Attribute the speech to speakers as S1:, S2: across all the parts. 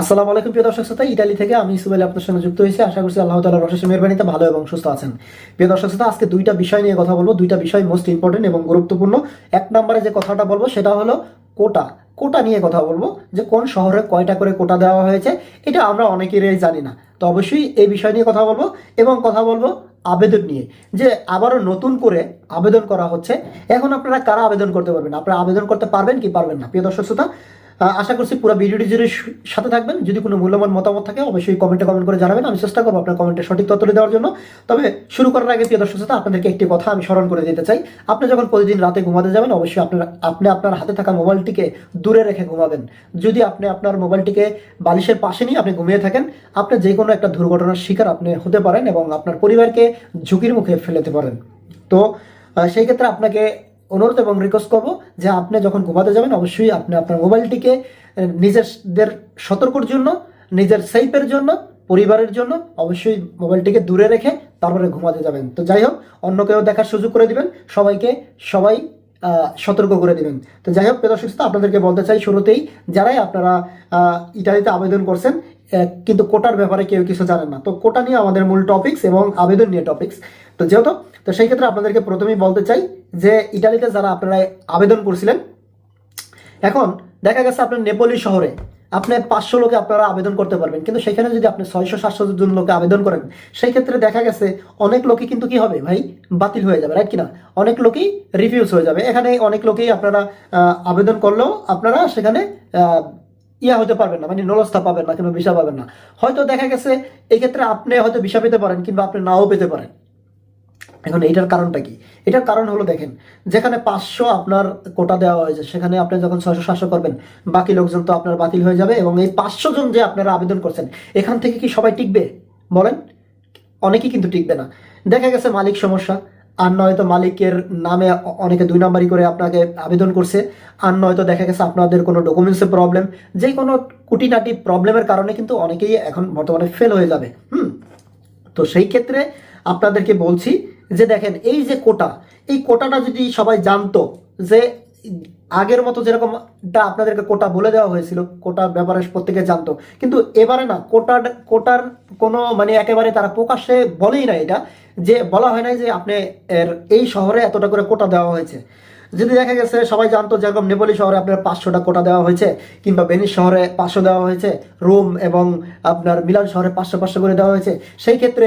S1: আসসালামু আলাইকুম প্রিয় দর্শক শ্রোতা ইটালি থেকে আমি সুবেল আপনার সঙ্গে যুক্ত হয়েছি। আশা করছি আল্লাহ তালার রশেষ মেহরবানিতে ভালো এবং সুস্থ আছেন। প্রিয় দর্শক শ্রোতা, আজকে দুইটা বিষয় নিয়ে কথা বলব। দুইটা বিষয় মোস্ট ইম্পর্টেন্ট এবং গুরুত্বপূর্ণ। এক নম্বরে যে কথাটা বলব, সেটা হলো কোটা। কোটা নিয়ে কথা বলব, যে কোন শহরে কয়টা করে কোটা দেওয়া হয়েছে, এটা আমরা অনেকেরই জানি না। তো অবশ্যই এই বিষয় নিয়ে কথা বলব এবং কথা বলব আবেদন নিয়ে। যে আবারও নতুন করে আবেদন করা হচ্ছে। এখন আপনারা কারা আবেদন করতে পারবেন? আপনারা আবেদন করতে পারবেন কি পারবেন না? প্রিয় দর্শক শ্রোতা আশা করছি পুরো ভিডিওটি জুড়ে সাথে থাকবেন। যদি কোনো মূল্যবান মতামত থাকে, অবশ্যই কমেন্টে কমেন্ট করে জানাবেন। আমি চেষ্টা করব আপনার কমেন্টে সঠিক তথ্য দেওয়ার জন্য। তবে শুরু করার আগে, প্রিয় দর্শক শ্রোতা, আপনাদেরকে একটি কথা আমি স্মরণ করে দিতে চাই। আপনি যখন প্রতিদিন রাতে ঘুমাতে যাবেন, অবশ্যই আপনার, আপনি আপনার হাতে থাকা মোবাইলটিকে দূরে রেখে ঘুমাবেন। যদি আপনি আপনার মোবাইলটিকে বালিশের পাশে নিয়ে আপনি ঘুমিয়ে থাকেন, আপনি যে কোনো একটা দুর্ঘটনার শিকার আপনি হতে পারেন এবং আপনার পরিবারকে ঝুঁকির মুখে ফেলেতে পারেন। তো সেই ক্ষেত্রে আপনাকে অনুরোধ এবং রিকোয়েস্ট করব যে আপনি যখন ঘুমাতে যাবেন, অবশ্যই আপনি আপনার মোবাইলটিকে নিজেদের সতর্কর জন্য, নিজের সেফের জন্য, পরিবারের জন্য অবশ্যই মোবাইলটিকে দূরে রেখে তারপরে ঘুমাতে যাবেন। তো যাই হোক, অন্য কেউ দেখার সুযোগ করে দিবেন, সবাইকে সবাই সতর্ক করে দিবেন। তো যাই হোক, প্রিয় আপনাদেরকে বলতে চাই শুরুতেই, যারাই আপনারা ইটালিতে আবেদন করছেন কিন্তু কোটার ব্যাপারে কেউ কিছু জানেন না। তো কোটা নিয়ে আমাদের মূল টপিকস এবং আবেদন নিয়ে টপিকস তো যেহেতু, তো সেই ক্ষেত্রে আপনাদেরকে প্রথমেই বলতে চাই যে ইটালিতে যারা আপনারা আবেদন করছিলেন, এখন দেখা গেছে আপনার নেপোলি শহরে আপনি পাঁচশো লোকে আপনারা আবেদন করতে পারবেন, কিন্তু সেখানে যদি আপনি ছয়শো, সাতশো জন লোকে আবেদন করেন, সেই ক্ষেত্রে দেখা গেছে অনেক লোকই কিন্তু কি হবে ভাই, বাতিল হয়ে যাবে রাইট কিনা? অনেক লোকই রিফিউজ হয়ে যাবে। এখানে অনেক লোকেই আপনারা আবেদন করলেও আপনারা সেখানে ইয়া হতে পারবেন না মানে নলস্থা পাবেন না কিংবা ভিসা পাবেন না। হয়তো দেখা গেছে এই ক্ষেত্রে আপনি হয়তো ভিসা পেতে পারেন, কিংবা আপনি নাও পেতে পারেন। এখন এইটার কারণটা কি? এটার কারণ হলো দেখেন, যেখানে পাঁচশো আপনার কোটা দেওয়া হয়েছে, সেখানে আপনি যখন ছয়শো সাতশো করবেন, বাকি লোকজন তো আপনার বাতিল হয়ে যাবে এবং এই পাঁচশো জন যে আপনারা আবেদন করছেন, এখান থেকে কি সবাই টিকবে? বলেন, অনেকেই কিন্তু টিকবে না। দেখা গেছে মালিক সমস্যা, আর নয়তো মালিকের নামে অনেকে দুই নাম্বারই করে আপনাকে আবেদন করছে, আর নয়তো দেখা গেছে আপনাদের কোনো ডকুমেন্টসের প্রবলেম, যে কোনো কুটিনাটি প্রবলেমের কারণে কিন্তু অনেকেই এখন বর্তমানে ফেল হয়ে যাবে। হুম, তো সেই ক্ষেত্রে আপনাদেরকে বলছি যে দেখেন, এই যে কোটা, এই কোটাটা যদি সবাই জানতো যে আগের মতো যেরকমটা আপনাদেরকে কোটা বলে দেওয়া হয়েছিল, কোটার ব্যাপারে প্রত্যেকে জানতো। কিন্তু এবারে না, কোটার কোটার কোনো মানে একেবারে তারা প্রকাশ্যে বলেই না এটা, যে বলা হয় নাই যে আপনি এর এই শহরে এতটা করে কোটা দেওয়া হয়েছে। যদি দেখা গেছে সবাই জানতো যেরকম নেপোলি শহরে আপনার পাঁচশোটা কোটা দেওয়া হয়েছে, কিংবা বেনিস শহরে পাঁচশো দেওয়া হয়েছে, রোম এবং আপনার মিলান শহরে পাঁচশো পাঁচশো করে দেওয়া হয়েছে, সেই ক্ষেত্রে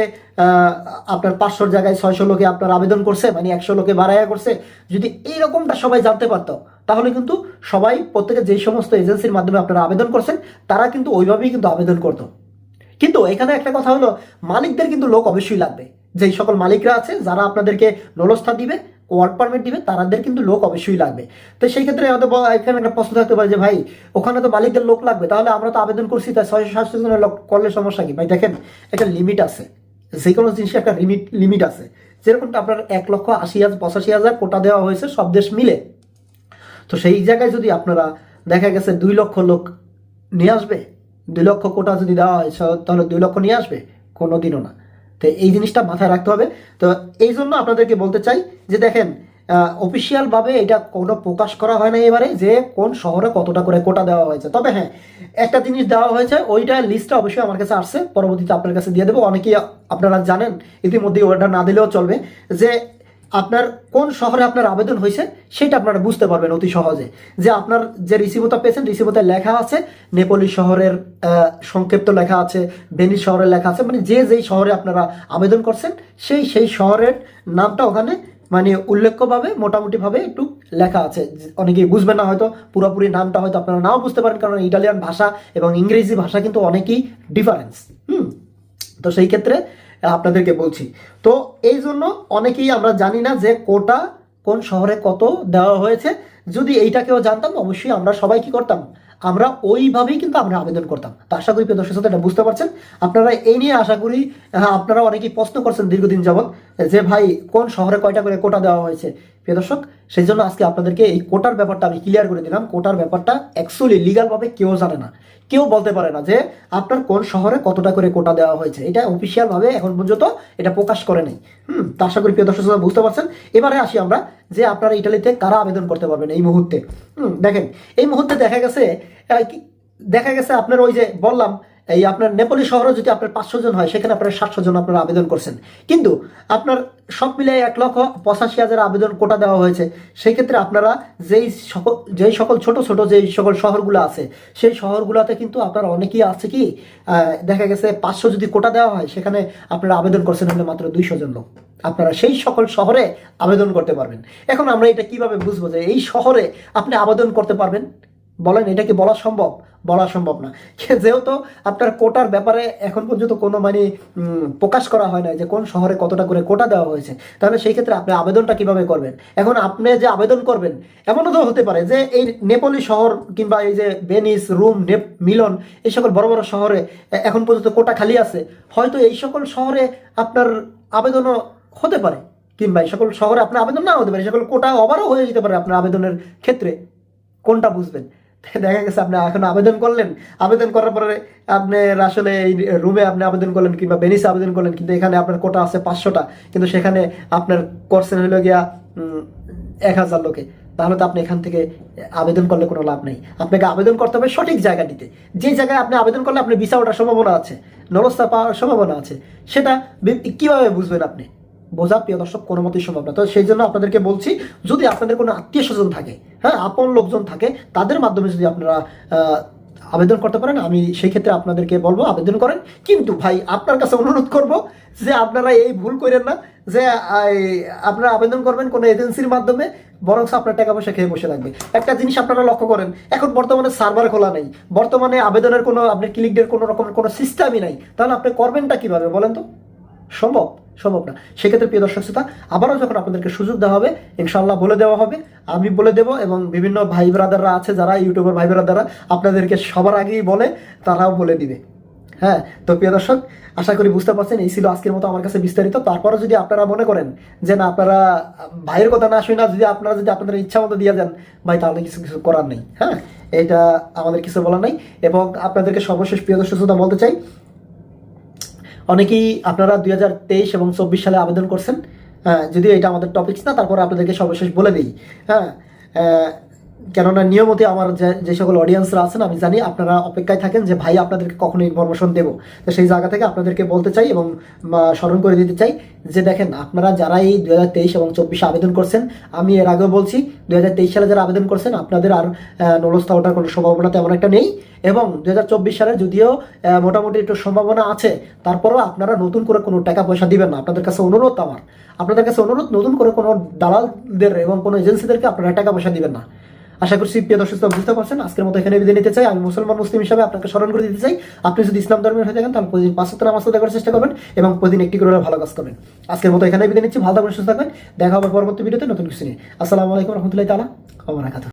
S1: আপনার পাঁচশোর জায়গায় ছয়শো লোকে আপনার আবেদন করছে মানে একশো লোকে বাড়াইয়া করছে। যদি এইরকমটা সবাই জানতে পারতো, তাহলে কিন্তু সবাই প্রত্যেকে যেই সমস্ত এজেন্সির মাধ্যমে আপনারা আবেদন করছেন, তারা কিন্তু ওইভাবেই কিন্তু আবেদন করতো। কিন্তু এখানে একটা কথা হলো, মালিকদের কিন্তু লোক অবশ্যই লাগবে। যেই সকল মালিকরা আছে, যারা আপনাদেরকে নলস্থা দিবে ওয়ার্ক পারমিট দিবে তাদের কিন্তু লোক অবশ্যই লাগবে। তো সেই ক্ষেত্রে আমাদের এখানে একটা প্রশ্ন থাকতে পারে যে, ভাই, ওখানে তো মালিকদের লোক লাগবে, তাহলে আমরা তো আবেদন করছি, তাই ছয়শো সাতশো জনের লোক করলে সমস্যা কি? ভাই, দেখেন, একটা লিমিট আছে। যে কোনো জিনিসের একটা লিমিট লিমিট আছে। যেরকমটা আপনার এক লক্ষ আশি হাজার পঁচাশি হাজার কোটা দেওয়া হয়েছে, সব দেশ মিলে। তো সেই জায়গায় যদি আপনারা দেখা গেছে দুই লক্ষ লোক নিয়ে আসবে, দুই লক্ষ কোটা যদি দেওয়া হয় তাহলে দুই লক্ষ নিয়ে আসবে কোনো দিনও না। তো এই জিনিসটা মাথায় রাখতে হবে। তো এই জন্য আপনাদেরকে বলতে চাই যে দেখেন অফিসিয়াল ভাবে এটা কোনো প্রকাশ করা হয় না এবারে যে কোন শহরে কতটা করে কোটা দেওয়া হয়েছে। তবে হ্যাঁ একটা জিনিস দেওয়া হয়েছে, ওইটা লিস্টটা অবশ্যই আমার কাছে আসছে, পরবর্তীতে আপনার কাছে দিয়ে দেবো। অনেকেই আপনারা জানেন, ইতিমধ্যেই ওটা না দিলেও চলবে যে আপনার কোন শহরে আপনার আবেদন হয়েছে সেটা আপনারা বুঝতে পারবেন অতি সহজে। যে আপনার যে রিসিভতা পেয়েছেন রিসিভতে লেখা আছে, নেপোলি শহরের সংক্ষিপ্ত লেখা আছে ভেনিস শহরের লেখা আছে মানে যে যেই শহরে আপনারা আবেদন করছেন, সেই সেই শহরের নামটা ওখানে মানে উল্লেখ্যভাবে, মোটামুটিভাবে একটু লেখা আছে। অনেকেই বুঝবেন না হয়তো, পুরোপুরি নামটা হয়তো আপনারা নাও বুঝতে পারেন, কারণ ইটালিয়ান ভাষা এবং ইংরেজি ভাষা কিন্তু অনেকই ডিফারেন্স হুম? তো সেই ক্ষেত্রে আপনাদেরকে বলছি। তো এই জন্য অনেকেই আমরা জানি না যে কোটা কোন শহরে কত দেওয়া হয়েছে। যদি এইটাকেও জানতাম অবশ্যই আমরা সবাই কি করতাম? আমরা ওইভাবেই কিন্তু আমরা আবেদন করতাম। তো আশা করি প্রদর্শক শ্রোতা এটা বুঝতে পারছেন। আপনারা এই নিয়ে আশা করি হ্যাঁ, আপনারা অনেকেই প্রশ্ন করছেন দীর্ঘদিন যাবৎ যে ভাই কোন শহরে কয়টা করে কোটা দেওয়া হয়েছে? প্রিয় দর্শক, সেই জন্য আজকে আপনাদেরকে এই কোটার ব্যাপারটা আমি ক্লিয়ার করে দিলাম। কোটার ব্যাপারটা অ্যাকচুয়ালি লিগালভাবে কেউ জানে না। কেউ বলতে পারে না যে আপনার কোন শহরে কতটা করে কোটা দেওয়া হয়েছে। এটা অফিসিয়াল ভাবে এখন পর্যন্ত এটা প্রকাশ করে নেই। হুম, তা আশা করি প্রিয় দর্শক বুঝতে পারছেন। এবারে আসি আমরা যে আপনারা ইটালিতে কারা আবেদন করতে পারবেন এই মুহূর্তে। হুম, দেখেন, এই মুহূর্তে দেখা গেছে দেখা গেছে আপনার ওই যে বললাম এই আপনার নেপালি শহরে যদি আপনার পাঁচশো জন হয়, সেখানে আপনার সাতশো জন আপনারা আবেদন করছেন। কিন্তু আপনার সব মিলিয়ে এক লক্ষ পঁচাশি হাজার আবেদন কোটা দেওয়া হয়েছে। সেই ক্ষেত্রে আপনারা যেই সকল যেই সকল ছোট ছোট যেই সকল শহরগুলো আছে, সেই শহরগুলোতে কিন্তু আপনার অনেকেই আছে কি দেখা গেছে পাঁচশো যদি কোটা দেওয়া হয়, সেখানে আপনারা আবেদন করছেন হলে মাত্র দুইশো জন লোক। আপনারা সেই সকল শহরে আবেদন করতে পারবেন। এখন আমরা এটা কীভাবে বুঝব যে এই শহরে আপনি আবেদন করতে পারবেন? বলেন, এটা কি বলা সম্ভব? বলা সম্ভব না। যেহেতু আপনার কোটার ব্যাপারে এখন পর্যন্ত কোনো মানে প্রকাশ করা হয় না যে কোন শহরে কতটা করে কোটা দেওয়া হয়েছে, তাহলে সেই ক্ষেত্রে আপনি আবেদনটা কীভাবে করবেন? এখন আপনি যে আবেদন করবেন, এমনও তো হতে পারে যে এই নেপালি শহর কিংবা এই যে বেনিস রুম, নেপ, মিলন, এই সকল বড় বড় শহরে এখন পর্যন্ত কোটা খালি আছে। হয়তো এই সকল শহরে আপনার আবেদনও হতে পারে, কিংবা এই সকল শহরে আপনার আবেদন না হতে পারে সকল কোটা ওভারও হয়ে যেতে পারে আপনার আবেদনের ক্ষেত্রে। কোনটা বুঝবেন? দেখা গেছে আপনি এখন আবেদন করলেন। আবেদন করার পরে আপনার আসলে এই রুমে আপনি আবেদন করলেন কিংবা বেনিসে আবেদন করলেন, কিন্তু এখানে আপনার কোটা আছে পাঁচশোটা। কিন্তু সেখানে আপনার করছেন হলো গিয়া এক হাজার লোকে। তাহলে তো আপনি এখান থেকে আবেদন করলে কোনো লাভ নেই। আপনাকে আবেদন করতে হবে সঠিক জায়গাটিতে। যে জায়গায় আপনি আবেদন করলে আপনি ভিসা ওঠার সম্ভাবনা আছে, নলস্তা পাওয়ার সম্ভাবনা আছে। সেটা কীভাবে বুঝবেন আপনি? বোঝা প্রিয় দর্শক কোনো মতেই সম্ভব না। তো সেই জন্য আপনাদেরকে বলছি, যদি আপনাদের কোনো আত্মীয় স্বজন থাকে হ্যাঁ আপন লোকজন থাকে, তাদের মাধ্যমে যদি আপনারা আবেদন করতে পারেন, আমি সেই ক্ষেত্রে আপনাদেরকে বলব, আবেদন করেন। কিন্তু ভাই, আপনার কাছে অনুরোধ করব যে আপনারা এই ভুল করেন না, যে আপনারা আবেদন করবেন কোনো এজেন্সির মাধ্যমে, বরং আপনার টাকা পয়সা খেয়ে বসে থাকবে। একটা জিনিস আপনারা লক্ষ্য করেন, এখন বর্তমানে সার্ভার খোলা নেই। বর্তমানে আবেদনের কোনো আপনার ক্লিকদের কোনো রকমের কোনো সিস্টেমই নাই। তাহলে আপনি করবেনটা কীভাবে বলেন তো? সম্ভব সম্ভব না। সেক্ষেত্রে প্রিয় দর্শক শ্রোতা, আবারও যখন আপনাদেরকে সুযোগ দেওয়া হবে ইনশাল্লাহ বলে দেওয়া হবে, আমি বলে দেব এবং বিভিন্ন ভাই ব্রাদাররা আছে যারা ইউটিউবের ভাই ব্রাদাররা, আপনাদেরকে সবার আগেই বলে, তারাও বলে দিবে। হ্যাঁ তো প্রিয় দর্শক, আশা করি বুঝতে পারছেন, এই ছিল আজকের মতো আমার কাছে বিস্তারিত। তারপরে যদি আপনারা মনে করেন যে না, আপনারা ভাইয়ের কথা না শুনে, যদি আপনারা যদি আপনাদের ইচ্ছা মতো দিয়ে যান ভাই তাহলে কিছু কিছু করার নেই। হ্যাঁ এটা আমাদের কিছু বলার নেই। এবং আপনাদেরকে সর্বশেষ প্রিয় দর্শক শ্রোতা বলতে চাই অনেকেই আপনারা দুই হাজার তেইশ এবং চব্বিশ সালে আবেদন করছেন হ্যাঁ যদিও এটা আমাদের টপিক্স না, তারপরে আপনাদেরকে সর্বশেষ বলে দিই হ্যাঁ কেননা নিয়মতে আমার যে সকল অডিয়েন্সরা আছেন আমি জানি আপনারা অপেক্ষায় থাকেন যে ভাই আপনাদেরকে কখনো ইনফরমেশন দেবো। তো সেই জায়গা থেকে আপনাদেরকে বলতে চাই এবং স্মরণ করে দিতে চাই যে দেখেন আপনারা যারা এই দুই এবং চব্বিশে আবেদন করছেন আমি এর আগেও বলছি দুই সালে যারা আবেদন করছেন আপনাদের আর আহ, নলস্তা ওঠার কোনো সম্ভাবনা তেমন একটা নেই এবং দুই হাজার চব্বিশ সালে যদিও মোটামুটি একটু সম্ভাবনা আছে তারপরেও আপনারা নতুন করে কোনো টাকা পয়সা দিবেন না। আপনাদের কাছে অনুরোধ আমার। আপনাদের কাছে অনুরোধ নতুন করে কোনো দালালদের এবং কোনো এজেন্সিদেরকে আপনারা টাকা পয়সা দিবেন না। আশা করছি প্রিয় দর্শক বুঝতে পারছেন। আজকের মতো এখানে বিদায় নিতে চাই। আমি মুসলমান মুসলিম হিসাবে আপনাকে স্মরণ করে দিতে চাই। আপনি যদি ইসলাম ধর্মের হয়ে থাকেন, তাহলে প্রতিদিন পাঁচ সত্তর নামাজ করার চেষ্টা করবেন এবং প্রতিদিন একটি করে ভালো কাজ করবেন। আজকের মতো এখানে বিদায় নিচ্ছি। ভালো থাকবেন, সুস্থ থাকবেন। দেখা হবে পরবর্তী ভিডিওতে নতুন কিছু নিয়ে। আসসালামু আলাইকুম রহমতুল্লাহ তালা আমার